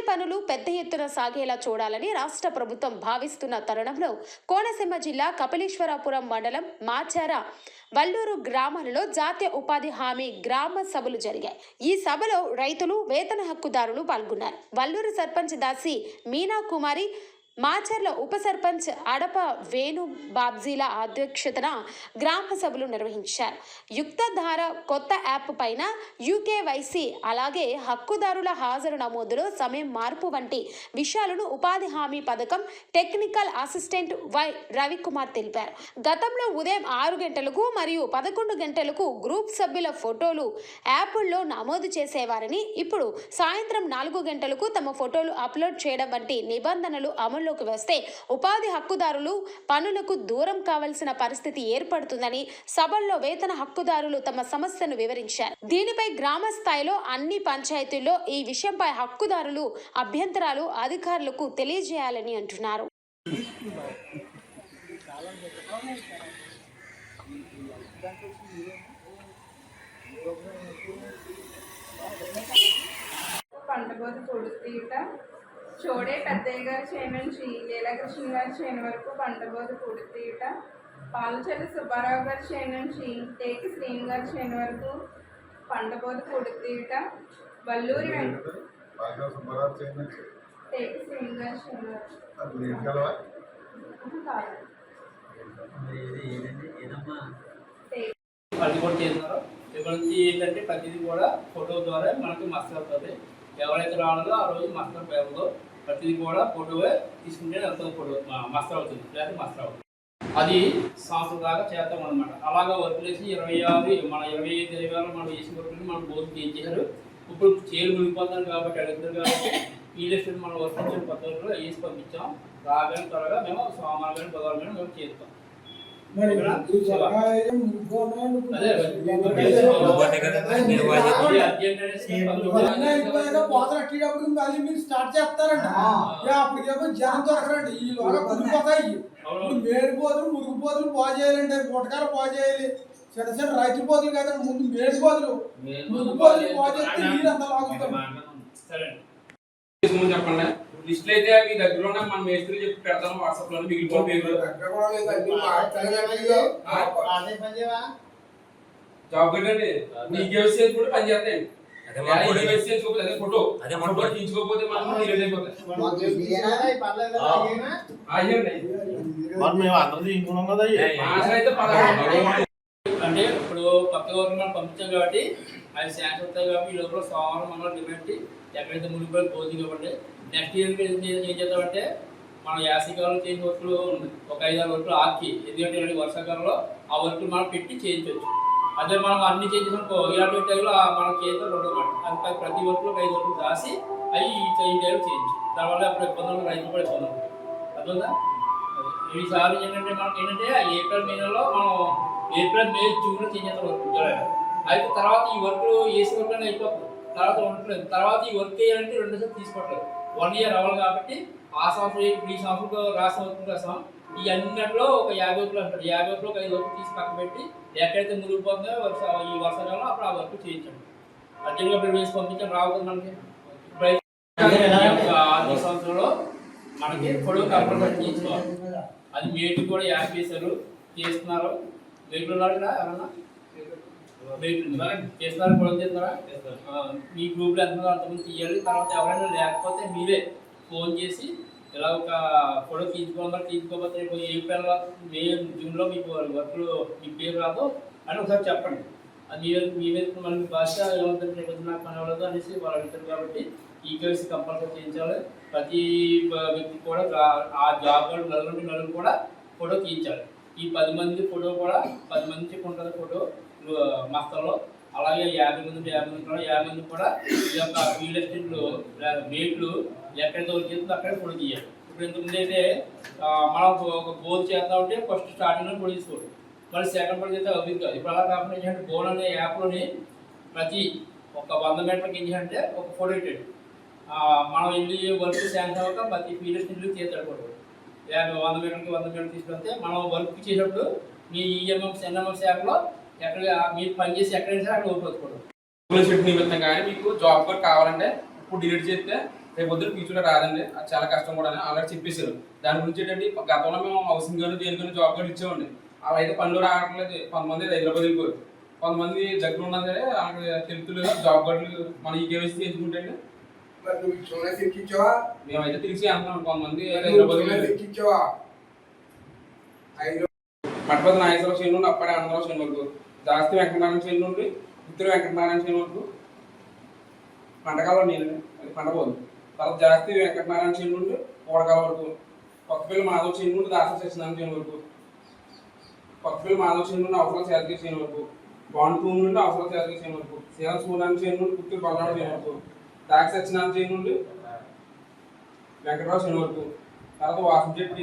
ఉపాధి పనులు పెద్ద ఎత్తున సాగేలా చూడాలని రాష్ట్ర ప్రభుత్వం భావిస్తున్న తరుణంలో కోనసీమ జిల్లా కపిలేశ్వరాపురం మండలం మాచార వల్లూరు గ్రామాలలో జాతీయ ఉపాధి హామీ గ్రామ సభలు జరిగాయి. ఈ సభలో రైతులు వేతన హక్కుదారులు పాల్గొన్నారు. వల్లూరు సర్పంచ్ దాసి మీనా కుమారి మాచర్ల ఉప సర్పంచ్ అడప వేణు బాబ్జీల అధ్యక్షతన గ్రామ సభలు నిర్వహించారు. యుక్తధార కొత్త యాప్ పైన యూకేవైసీ అలాగే హక్కుదారుల హాజరు నమోదులో సమయం మార్పు వంటి విషయాలను ఉపాధి హామీ పథకం టెక్నికల్ అసిస్టెంట్ వై రవికుమార్ తెలిపారు. గతంలో ఉదయం ఆరు గంటలకు మరియు పదకొండు గంటలకు గ్రూప్ సభ్యుల ఫోటోలు యాప్ల్లో నమోదు చేసేవారని ఇప్పుడు సాయంత్రం నాలుగు గంటలకు తమ ఫోటోలు అప్లోడ్ చేయడం వంటి నిబంధనలు అమలు అమల్లోకి వస్తే ఉపాధి హక్కుదారులు పనులకు దూరం కావలసిన పరిస్థితి ఏర్పడుతుందని సభల్లో వేతన హక్కుదారులు తమ సమస్యను వివరించారు. దీనిపై గ్రామ స్థాయిలో అన్ని పంచాయతీల్లో ఈ విషయంపై హక్కుదారులు అభ్యంతరాలు అధికారులకు తెలియజేయాలని అంటున్నారు. పంటబోత పూడితీట చోడే పెద్దయ్య గారి చేను నుంచి లీలాకృష్ణ గారి చేను వరకు పంటబోత పూడితీట పాలచెల్లి సుబ్బారావు గారి చేను నుంచి టేకి శ్రీని గారి చేను వరకు పంటబోత పూడితీట వల్లూరి టేకి శ్రీని గారి వరకు. కాదు. ఇక్కడ నుంచి ఏంటంటే ప్రతిదీ కూడా ఫోటో ద్వారా మనకి మస్తర్ అవుతుంది. ఎవరైతే రావాలో ఆ రోజు మస్తర్ పేరులో ప్రతిదీ కూడా ఫోటో తీసుకుంటే ఎంత ఫోటో మస్తర్ అవుతుంది. లేదా మస్తర్ అవుతుంది. అది సంవత్సరం దాకా చేద్దాం అనమాట అలాగా వర్క్ చేసి ఇరవై ఆరు మన ఇరవై ఐదు ఇరవై మనం చేసిన వర్క్ మనం బోర్డు చేయించారు ఇప్పుడు చేరు మునిగిపోతాను కాబట్టి అడుగుతారు కాబట్టి ఈ లిస్ట్ మనం వర్క్ వచ్చిన పద్ధతిలో వేసి పంపించాం. రాగానే త్వరగా మేము సోమవారం కానీ బుధవారం కానీ మేము చేస్తాం. మరి ఈ సలహాయం ముగ్గురు అదే ఒకటే కదా మీరు వాళ్ళు ఇది అర్జెంట్ అనేసి పంతొమ్మిది పోతలు అట్టేటప్పుడు మళ్ళీ మీరు స్టార్ట్ చేస్తారంట. యా, అప్పటికేమో జనం దొరకరండి. ఈ లోగా కుదిరిపోతాయి ఇప్పుడు మేడి పోతులు మురుగు పోతులు బాగు చేయాలండి గుటకాలు బాగు చేయాలి. చిన్న చిన్న రైతు పోతులు కదండి ముందు మేడి పోతులు మురుగు పోతులు బాగు చేస్తే నీళ్ళు అంతా లాగుతాం చెప్పండి. లిస్టులు అయితే మీ దగ్గర ఉన్న మన మేస్త్రి చెప్పి పెడతాను వాట్సాప్లో మిగిలిపోయిన పేర్లు జాబ్ కట్టండి నీకు వేసేది కూడా పని చేస్తాయండి అంటే ఇప్పుడు కొత్త గవర్నమెంట్ పంపించాం కాబట్టి అది శాంక్షన్ అవుతాయి కాబట్టి ఈ లోపల సోమవారం మనం డిమాండ్ ఎక్కడైతే మునిగిపోయి పోతుంది కాబట్టి నెక్స్ట్ ఇయర్ ఏం చేద్దామంటే మనం యాసకాలం చేసిన వర్క్లు ఒక ఐదు ఆరు వర్క్లు ఆకి ఎందుకంటే ఇలాంటి వర్షాకాలంలో ఆ వర్క్లు మనం పెట్టి చేయించవచ్చు అదే మనం అన్ని చేయించుకో ఇలాంటి టైంలో మనం చేతితో ఉండదు అది ప్రతి వర్క్లో ఐదు వర్క్లు రాసి అవి ఈ టైంలో చేయించు. దానివల్ల అప్పుడు ఇబ్బందులు రైతు కూడా ఇబ్బంది ఉంటుంది ఈ ఈసారి ఏంటంటే మనకి ఏంటంటే ఏప్రిల్ మే నెలలో మనం ఏప్రిల్ మే జూన్లో చేసేస్తాం వర్క్ జూలై అయితే తర్వాత ఈ వర్క్ వేసి వర్క్ అనేది అయిపోతుంది తర్వాత ఉండట్లేదు. తర్వాత ఈ వర్క్ చేయాలంటే రెండు సార్లు తీసుకోవట్లేదు. వన్ ఇయర్ అవ్వాలి కాబట్టి ఆ సంవత్సరం ఈ సంవత్సరం రా సంవత్సరం కోసం ఈ అన్నింటిలో ఒక యాభై వర్క్లు అంటారు. యాభై వర్క్లు ఒక ఐదు వర్క్ తీసి పక్క పెట్టి ఎక్కడైతే మురిగిపోతుందో వర్ష ఈ వర్షాకాలం అప్పుడు ఆ వర్క్ చేయించండి. అర్జెంట్గా ఇప్పుడు వేసి పంపించండి రావద్దు మనకి. ఆర్థిక సంవత్సరంలో మనకి పొడవు కంపల్సరీ తీసుకోవాలి అది మేటు కూడా యాడ్ చేశారు చేస్తున్నారు. మేట్లు ఉన్నారు ఎవరన్నా? చేస్తున్నారు? పొడవు చేస్తున్నారా? మీ గ్రూప్లో ఎంతమంది అంతమంది తీయాలి? తర్వాత ఎవరైనా లేకపోతే మీరే ఫోన్ చేసి ఇలా ఒక ఫోటో తీసుకోవాలి తీసుకోకపోతే రేపు ఏప్రిల్ మే జూన్లో మీకు వర్క్లు మీ పేరు రాదు అని ఒకసారి చెప్పండి. అది మీ మీ మీద మన భాష ఏమవుతుంది రేపు నాకు పని అవ్వదు అనేసి వాళ్ళు అడుగుతారు కాబట్టి ఈ కేసు కంపల్సరీ చేయించాలి. ప్రతి వ్యక్తి కూడా ఆ జాబ్ వాళ్ళు నలుగురు నలుగురు కూడా ఫోటో తీయించాలి. ఈ పది మంది ఫోటో కూడా పది మంది ఉంటుంది ఫోటో మస్తలో. అలాగే యాభై మంది యాభై మంది కూడా యాభై మంది కూడా ఈ యొక్క రియల్ ఎస్టేట్లు మేట్లు ఎక్కడ దొరికిందో అక్కడ ఫోటో తీయాలి. ఇప్పుడు ఇంతకుముందు అయితే మనం ఒక- గోల్ చేద్దాం అంటే ఫస్ట్ స్టార్టింగ్లో ఫోటో తీసుకోవాలి. మళ్ళీ సెకండ్ ఫోటో చేస్తే అవి కాదు. ఇప్పుడు అలా కాకుండా ఏంటంటే గోల్ అనే యాప్లోని ప్రతి ఒక వంద మీటర్కి ఏం చేయాలంటే ఒక ఫోటో పెట్టాడు మనం వెళ్ళి వర్క్ శాంక్షన్ అవ్వక ప్రతి ఫీల్డ్ ఇల్లు తీస్తాడు ఫోటో. యాభై వంద మీటర్కి వంద మీటర్ తీసుకెళ్తే మనం వర్క్ చేసేటప్పుడు మీ E ఎన్ఎంఎస్ యాప్లో ఎక్కడ మీరు పని చేసి ఎక్కడైనా సరే అక్కడ ఓపెట్టుకోవడం షెడ్ నిమిత్తం కానీ మీకు జాబ్ కూడా కావాలంటే ఇప్పుడు డిలీట్ చేస్తే రేపు పొద్దున్న ఫ్యూచర్లో రాదండి. అది చాలా కష్టం కూడా ఆల్రెడీ చెప్పేశారు. దాని గురించి ఏంటంటే గతంలో మేము హౌసింగ్ కానీ దేనికైనా జాబ్ కార్డు ఇచ్చామండి అలా అయితే పనులు రావట్లేదు కొంతమంది హైదరాబాద్ వెళ్ళిపోయారు కొంతమంది దగ్గర ఉన్నా సరే అక్కడ తెలుపులేదు జాబ్ కార్డులు మన ఈ కేవైసీ ఎంచుకుంటే మరి నువ్వు ఇచ్చిన తెచ్చిచ్చావా మేమైతే తెలిసి అంటున్నాం కొంతమంది తెచ్చిచ్చావా ఐదు మఠపతి నాగేశ్వర శ్రేణి నుండి అప్పటి ఆనందరావు శ్రేణి వరకు జాస్తి వెంకటనారాయణ శ్రేణి నుండి పుత్తూరు వెంకటనారాయణ శ్రేణి వరకు పంటకాలం నేను అది పండబోదు తర్వాత జాస్తి వెంకటనారాయణ శ్రేణి నుండి కోడకాల వరకు. కొత్తపల్లి మాధవ శ్రేణి నుండి దాస సత్యనారాయణ శ్రేణి వరకు. కొత్తపల్లి మాధవ శ్రేణి నుండి అవసరం శాతకి శ్రేణి వరకు. బాండుపూమి నుండి అవసరం శాతకి శ్రేణి వరకు. శ్రీరామ సూర్యాన్ని శ్రేణి నుండి పుత్తూరు బలరాడు శ్రేణి వరకు. ట్యాక్స్ వచ్చిన నుండి వెంకటరావు శ్రేణి వరకు తర్వాత వాసంచెట్టి